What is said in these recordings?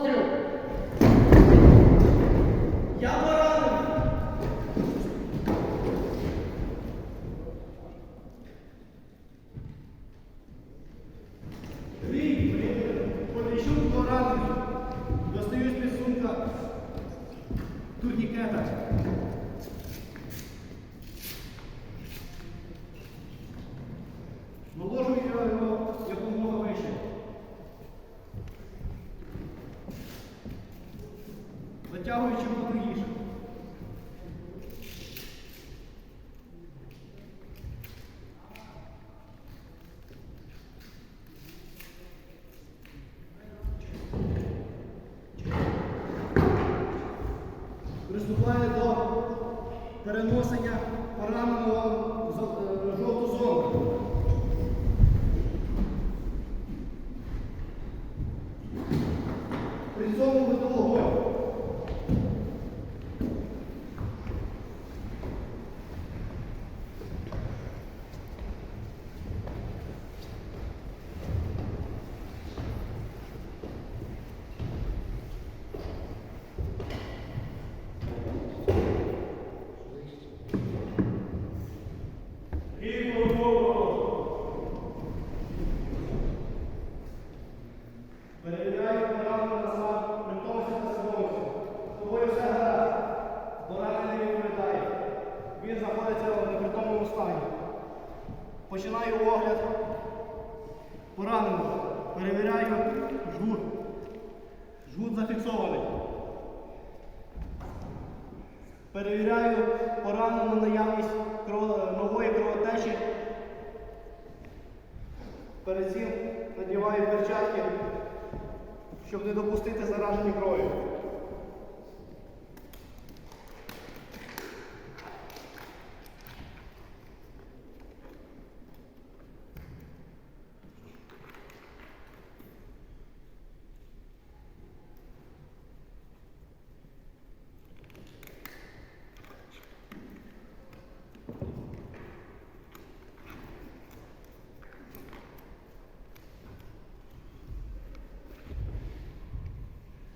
Постріл! Я поранений! Рій, Поліщук поранений. Достаю з підсумка турнікета. Затягуючи потугіше. Приступає до переносення пораненого е, жовту зону. При цьому веду вогонь. Перевіряю пораненого на смак притомності та свідомості. З тобою все гаразд. Поранений відповідає. Він знаходиться в непритомному стані. Починаю огляд пораненого. Перевіряю жгут. Жгут зафіксований. Перевіряю поранену наявність нової кровотечі. Перед цим надіваю перчатки, щоб не допустити зараження кров'ю.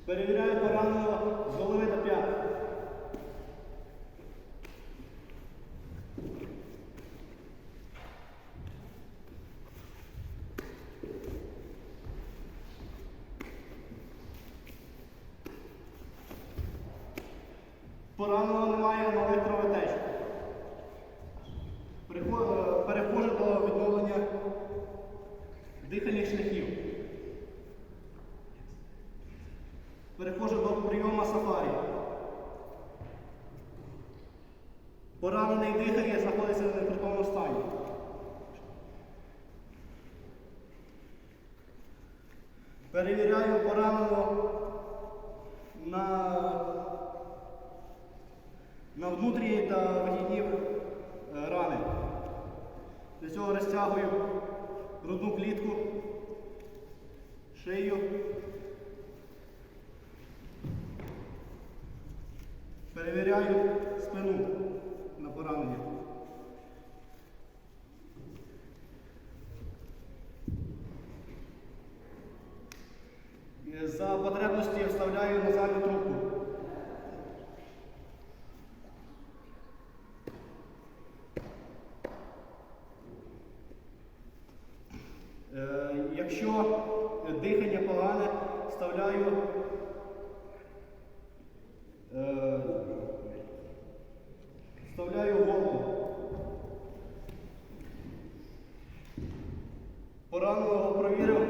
Перевіряю пораненого з голови до п'ят. Пораненого немає нових кровотеч. Прихо- е, Переходжу до відновлення дихальних шляхів. Переходжу до прийому сафарі. Поранений дихає, знаходиться в непритомному стані. Перевіряю пораненого на, на внутрішні та вихідні е, рани. Для цього розтягую грудну клітку, шию. Перевіряю спину на поранення. Е, За потребності вставляю назальну трубку. Е, Якщо Пораненого провірив,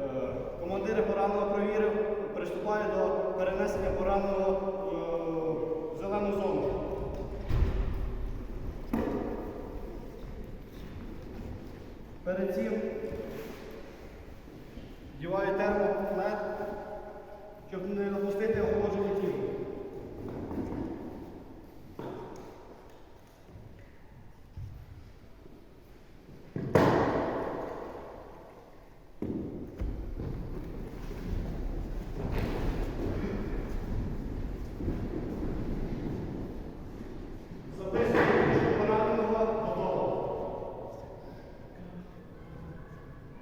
командири командира пораненого провірив, приступає до перенесення пораненого е, в зелену зону. Перед цим